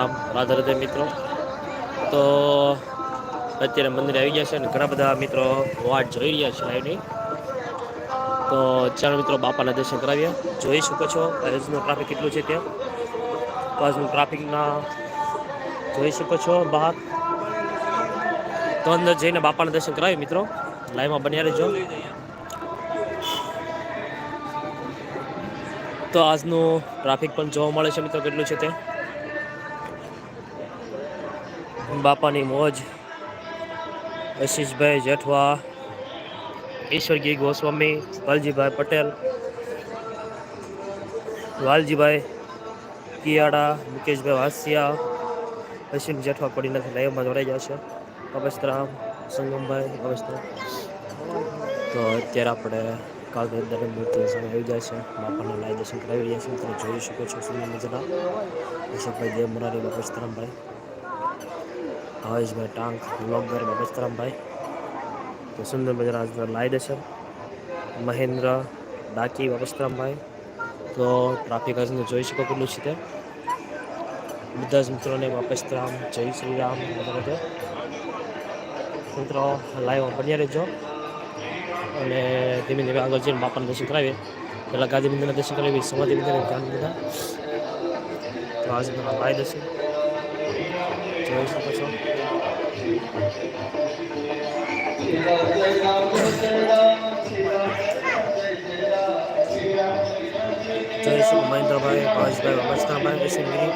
આમ રાધે મિત્રો. તો અત્યારે મંદિરે આવી ગયા છે અને ઘણા બધા મિત્રો વાટ જોઈ રહ્યા છે લાઈવની તો ચાલો મિત્રો બાપાના દર્શન કરાવ્યા જોઈ શકો છો આજનું ટ્રાફિક કેટલું છે ત્યાં. તો આજનું ટ્રાફિકના જોઈ શકો છો બહાર. તો અંદર જઈને બાપાના દર્શન કરાવી મિત્રો. લાઈવમાં બન્યા રહેજો. તો આજનું ટ્રાફિક પણ જોવા મળે છે મિત્રો, કેટલું છે તે. બાપાની મોજ, આશીષભાઈ જેઠવા ઈશ્વરગી ગોસ્વામી, વાલજીભાઈ પટેલ, વાલજીભાઈ કિયાડા, મુકેશભાઈ વાસિયા અશ્વિન જેઠવા કોડીનાથી લાઈવમાં જોડાઈ જશે અવસ્ત્રામ સંગમભાઈ અવસ્ત્રામ તો અત્યારે આપણે કાગળ દરેક મૂર્તિ સામે આવી જાય છે. બાપાના લાઈ દર્શન કરાવી રહ્યા છે. તમે જોઈ શકો છો સુંદર મજાના. અશોકભાઈ દેવ મુરારી બાપસ્તરામભાઈ હવેશભાઈ ટાંક બ્લોગર બાબસ્તરામભાઈ તો સુંદર મજાના લાઈ છે. મહેન્દ્ર ડાકી બાબસ્તરામભાઈ તો ટ્રાફિક આજને જોઈ શકો કેટલું છે તે. બધા જ મિત્રોને બાપસ્તરામ જય શ્રી રામ બધા. મિત્રો લાઈવમાં બન્યા રહેજો. અને ધીમે ધીમે આગળ જઈને બાપાને દર્શન કરાવીએ. પહેલાં ગાંધી મંદિરના દર્શન કરાવી સમાધિ મંદિર દીધા તો આજે મારા ભાઈ દર્શન જય શકો. છો જયશ્રી મહેન્દ્રભાઈ ભાવેશભાઈ અમસ્તરભાઈ અશ્વિનગીરી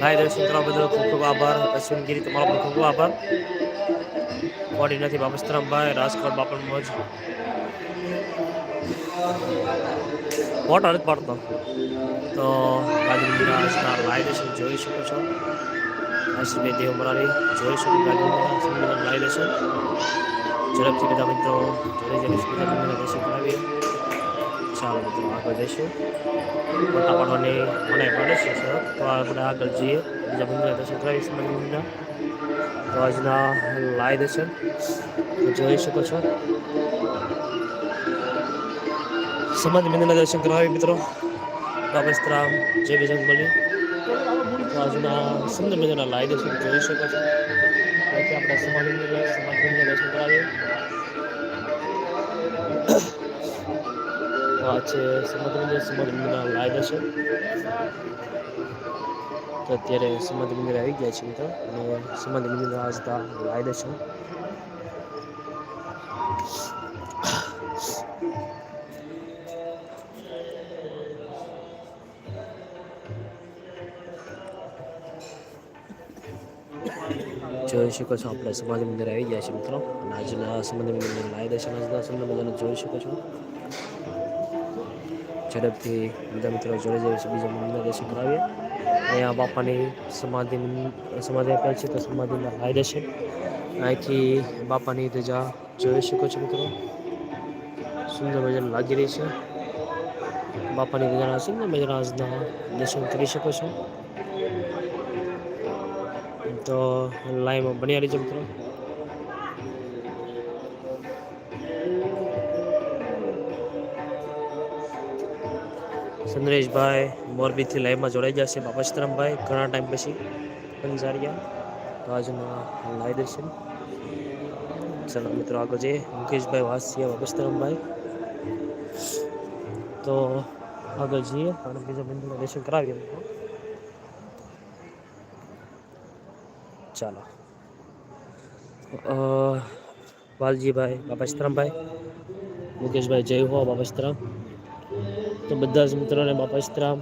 ભાઈ દર્શન બદલ ખૂબ ખૂબ આભાર. અશ્વિનગીરી તમારો પણ ખૂબ ખૂબ આભાર. બોડી નથી બાપસ્તરામભાઈ રાજકોટ બાપણ મોજ ફોટો નથી પડતો. તો આજના લાઈ દર્શન જોઈ શકો છો. આશીષભાઈ દેવ મરારી જોઈ શકું ગાંધીનગરના સંમેલન લાઈ દર્શન ઝડપથી બધા મિત્રો જોડે જઈને મંદિરના દર્શન કરાવીએ. ચાલો મિત્રો, આગળ જઈશું. ફોટા પાડવાની મનાઈ પડે છે, સર. તો આપણે આગળ જઈએ. બીજા મંદિરના દર્શન કરાવીશું મંદિરના તો આજના લાઈ દર્શન. જોઈ શકો છો. સમાજ મંદિરના દર્શન કરાવીએ મિત્રો. બાબસ્તરામ જય બજરંગબલી તો આજના સુંદર મજાના લાયદે છે જોઈ શકો છો. ત્યાંથી આપણે સમાજ મંદિરના દર્શન કરાવીએ. આ છે મંદિર, સમાધિ મંદિરના લાઈ છે તો અત્યારે સમાધિ મંદિર આવી ગયા છે મિત્રો, અને સમાધિ મંદિરના આજના લાયદે દર્શન. જોઈ શકો છો. આપણે સમાધિ મંદિર આવી ગયા છે મિત્રો. અને આજના સમાધિ મંદિર લાઈ દર્શન આજના સુંદર મજાને જોઈ શકો છો. ઝડપથી બધા મિત્રો જોડે જઈએ છીએ, બીજા મંદિરના દર્શન કરાવીએ. અહીંયા બાપાની સમાધિ સમાધિ આપેલ છે તો સમાધિના લાઈ દર્શન અહીંથી બાપાની ધજા જોઈ શકો છો મિત્રો. સુંદર મજાનું લાગી રહી છે. બાપાની ધજાના સુંદર મજાના દર્શન કરી શકો છો. તો લાઈવમાં રહી છે મિત્રો. સંદ્રેશભાઈ મોરબીથી લાઈવમાં જોડાઈ જશે બાપસ્તરામભાઈ ઘણા ટાઈમ પછી પંજારિયા આજના લાઈ દર્શન. ચાલો મિત્રો, આગળ જઈએ. મુકેશભાઈ વાસિયા બાપસ્તરામભાઈ તો આગળ જઈએ અને બીજા મંદિરમાં દર્શન કરાવીએ મિત્રો. ચાલો. વાલજીભાઈ બાપસ્તરામભાઈ મુકેશભાઈ જય હો બાપસ્તરામ તો બધા જ મિત્રોને બાપસ્તરામ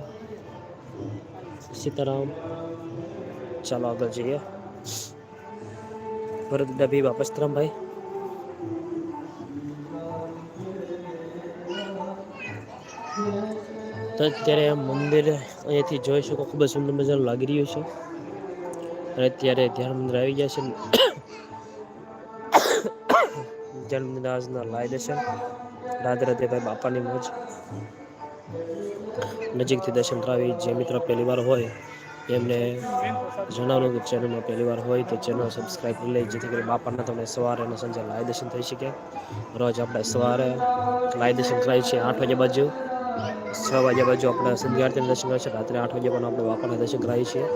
સીતારામ ચાલો આગળ જઈએ. ભરત ડભી બાપસ્તરામભાઈ તો અત્યારે મંદિર અહીંયાથી જોઈ શકો, ખૂબ જ સુંદર મજાનું લાગી રહ્યું છે. અને અત્યારે ધ્યાન મંદિર આવી ગયા છે. ધ્યાન મંદિર આજના લાય દર્શન. રાધે રાધે ભાઈ બાપાની મોજ. નજીકથી દર્શન કરાવી. જે મિત્ર પહેલી વાર હોય, એમને જણાવવાનું કે ચેનલમાં પહેલી વાર હોય તો ચેનલ સબસ્ક્રાઈબ કરી લે જેથી કરી બાપાના તમને સવારે અને સાંજે લાય દર્શન થઈ શકે. રોજ આપણે સવારે લાય દર્શન કરાવીએ છીએ આઠ વાગ્યા બાજુ. છ વાગ્યા બાજુ આપણે સંધ્યાર્થી દર્શન કરાવીએ છીએ રાત્રે આઠ વાગ્યા પણ આપણે બાપાના દર્શન કરાવીએ છીએ.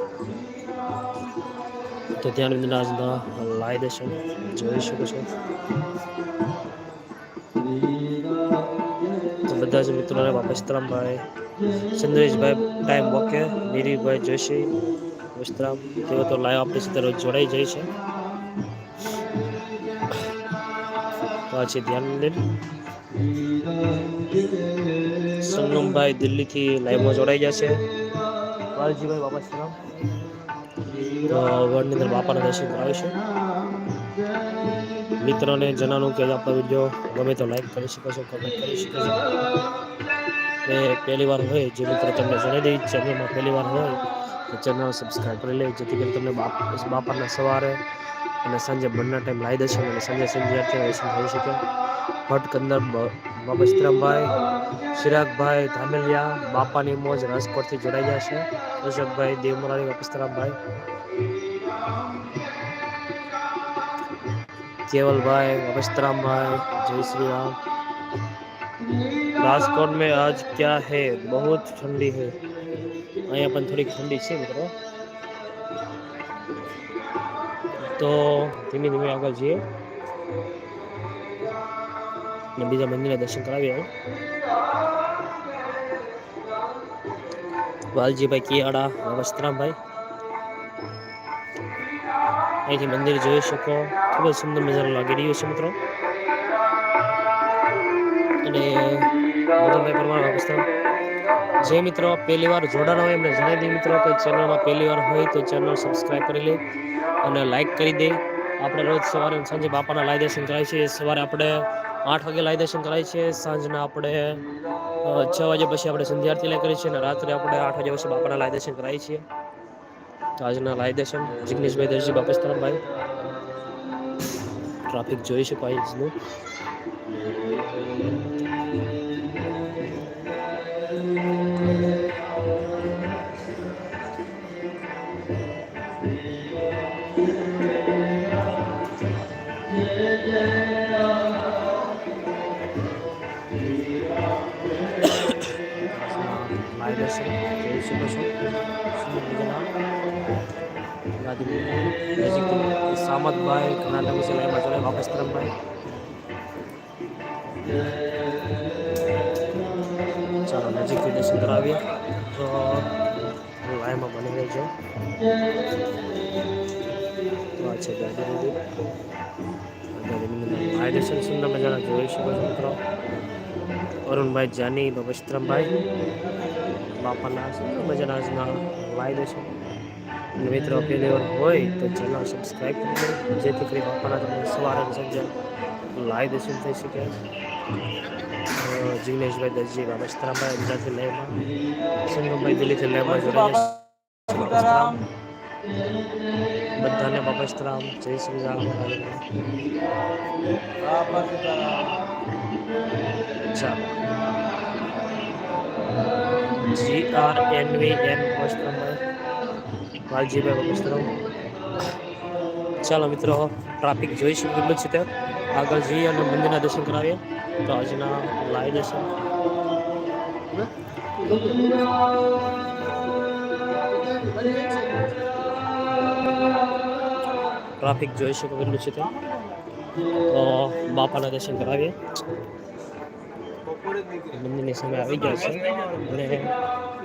તો ધ્યાન આજના લાઈ દેશો. જોઈ શકો છો. બધા જ મિત્રોને વાપસ્તરામભાઈ ચંદ્રેશભાઈ ટાઈમ ઓકે નીરીભાઈ જોશી. વિશ્રામ તેઓ તો લાઈવ આપણી સાથે રોજ જોડાઈ જાય છે. પછી ધ્યાન મંદિર. સંગમભાઈ દિલ્હીથી લાઈવમાં જોડાઈ જશે વાલજીભાઈ બાબા વર્ણની અંદર બાપાના દર્શન કરાવીશું મિત્રોને જણાવું કે આપણો વીડિયો ગમે તો લાઈક કરી શકો છો કમેન્ટ કરી શકો છો. ને પહેલી વાર હોય જે મિત્રો તમને જણાવી દઈ ચેનલમાં પહેલી વાર હોય તો ચેનલ સબસ્ક્રાઈબ કરી લે, જેથી કરી તમને બાપ, બાપાના સવારે અને સાંજે બંને ટાઈમ લાવી દેશે અને સાંજે સંધ્યાર્થી દર્શન થઈ શકે. ભટ્ટ કંદર બાબસ્તરામભાઈ ચિરાગભાઈ ધામેલિયા બાપાની મોજ રાજકોટથી જોડાઈ ગયા છે અશોકભાઈ દેવમરારી બાબસ્તરામભાઈ केवलभाई अवस्तराम भाई जय श्री राम राजकोट में आज क्या है बहुत ठंडी है અહીંયા પણ થોડીક ઠંડી છે મિત્રો તો ધીમે ધીમે આગળ જઈએ અને બીજા મંદિરના દર્શન કરાવી આવે વાલજીભાઈ કિયાડા વસ્ત્રામભાઈ અહીંથી મંદિર જોઈ શકો ખૂબ જ સુંદર નજારો લાગી રહ્યો છે મિત્રો અને મદનભાઈ પરમાર વસ્ત્રામ જે મિત્રો પહેલી વાર જોડાણ હોય એમને જણાવી દે મિત્રો કે ચેનલમાં પહેલી વાર હોય તો ચેનલ સબસ્ક્રાઈબ કરી લે અને લાઈક કરી દે આપણે રોજ સવારે સાંજે બાપાના લાય દર્શન કરાય છે સવારે આપણે આઠ વાગે લાઈ દર્શન કરાય છે. સાંજના આપણે છ વાગ્યા પછી આપણે સંધ્યાર્થી લઈ કરીએ છીએ અને રાત્રે આપણે આઠ વાગ્યા પછી બાપાના લાઈ દર્શન કરાય છીએ. તો આજના લાઈ દર્શન, જિગ્નેશભાઈ દરજી બાપસ્તરમભાઈ. ટ્રાફિક જોઈ શકો આજનું. લાઈ દર્શન જોઈ શકો છો નજીકથી સામતભાઈ ઘણા લોકો છે લાઈમાં જોડે વાપસ તરફભાઈ ચાલો નજીકથી દર્શન કરાવીએ તો લાઈમાં બની રહેજો તો આ છે ગાંધી મંદિર લાઈ દર્શન સુંદર મજાના જોઈ શકો છો મિત્રો અરુણભાઈ જાની વસ્ત્રમભાઈ બાપાના સુંદર મજાના આજના દર્શન અને મિત્રો પહેલી હોય તો ચેનલ સબસ્ક્રાઈબ કરી જેથી કરી બાપાના તમને સવાર અને સંજય લાઈ દર્શન થઈ શકે? જિગ્નેશભાઈ દરજી બાબસ્તરામભાઈ અંજારથી લેવામાં સંગમભાઈ દિલ્હીથી લેવામાં જોડાયા બધાને બાપસ્તરામ જય શ્રી રામ. ચાલો G R N V N વસ્ત્રમભાઈ વાલજીભાઈ વસ્ત્રમ ચાલો મિત્રો ટ્રાફિક જોઈશું. કેટલું છે ત્યાં. આગળ જઈએ અને મંદિરના દર્શન કરાવીએ. તો આજના લાઈવ દર્શન. ટ્રાફિક જોઈ શકો કેટલું છે તો બાપાના દર્શન કરાવીએ. મંદિરની સામે આવી ગયા છે અને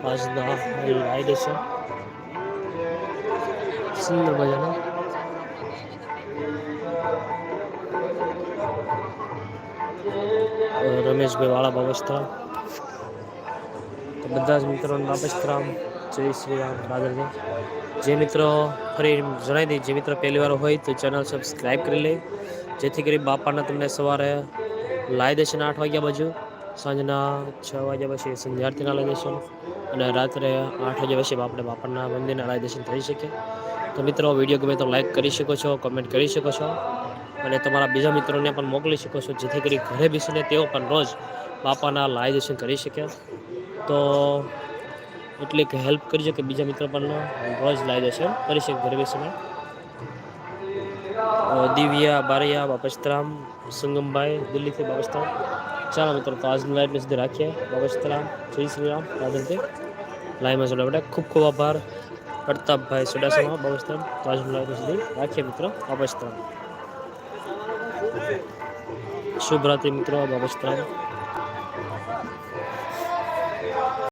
આજના લાઈ છે. સુંદર મજાનો. રમેશભાઈ વાળા બાબસ્તરામ બધા જ મિત્રોને બાબસ્તરામ જય શ્રી રામ, રાધરજી. જે મિત્રો ફરી જણાવી દઈએ, જે મિત્રો પહેલી વાર હોય તો ચેનલ સબસ્ક્રાઈબ કરી લે. જેથી કરી બાપાના તમને સવારે લાઈ દેશે આઠ વાગ્યા બાજુ. સાંજના છ વાગ્યા પછી સંધ્યાર્થીના લાઈ અને રાત્રે આઠ વાગ્યા પછી આપણે બાપાના મંદિરના લાઈ દર્શન થઈ શકે. તો મિત્રો, વીડિયો ગમે તો લાઈક કરી શકો છો કમેન્ટ કરી શકો છો અને તમારા બીજા મિત્રોને પણ મોકલી શકો છો, જેથી કરી ઘરે બેસીને તેઓ પણ રોજ બાપાના લાઈ કરી શકે. તો એટલી હેલ્પ કરજો કે બીજા મિત્રો પણ રોજ લાઈ કરી શકે ઘરે બેસીને. દિવ્યા બારૈયા બાપસ્તરામ, સંગમભાઈ, દિલ્હીથી બાપસ્તરામ. ચાલો મિત્રો, તો આજની લાઈફને સુધી રાખીએ. બાબા સીતારામ જય શ્રી રામ. રાધનથી લાઈવમાં જોડા બધા ખૂબ ખૂબ આભાર. પ્રતાપભાઈ સુડાસામાં, બાબા સીતારામ તો આજની લાઈફ સુધી રાખીએ મિત્રો. બાબા સીતારામ શુભ રાત્રિ મિત્રો, બાબા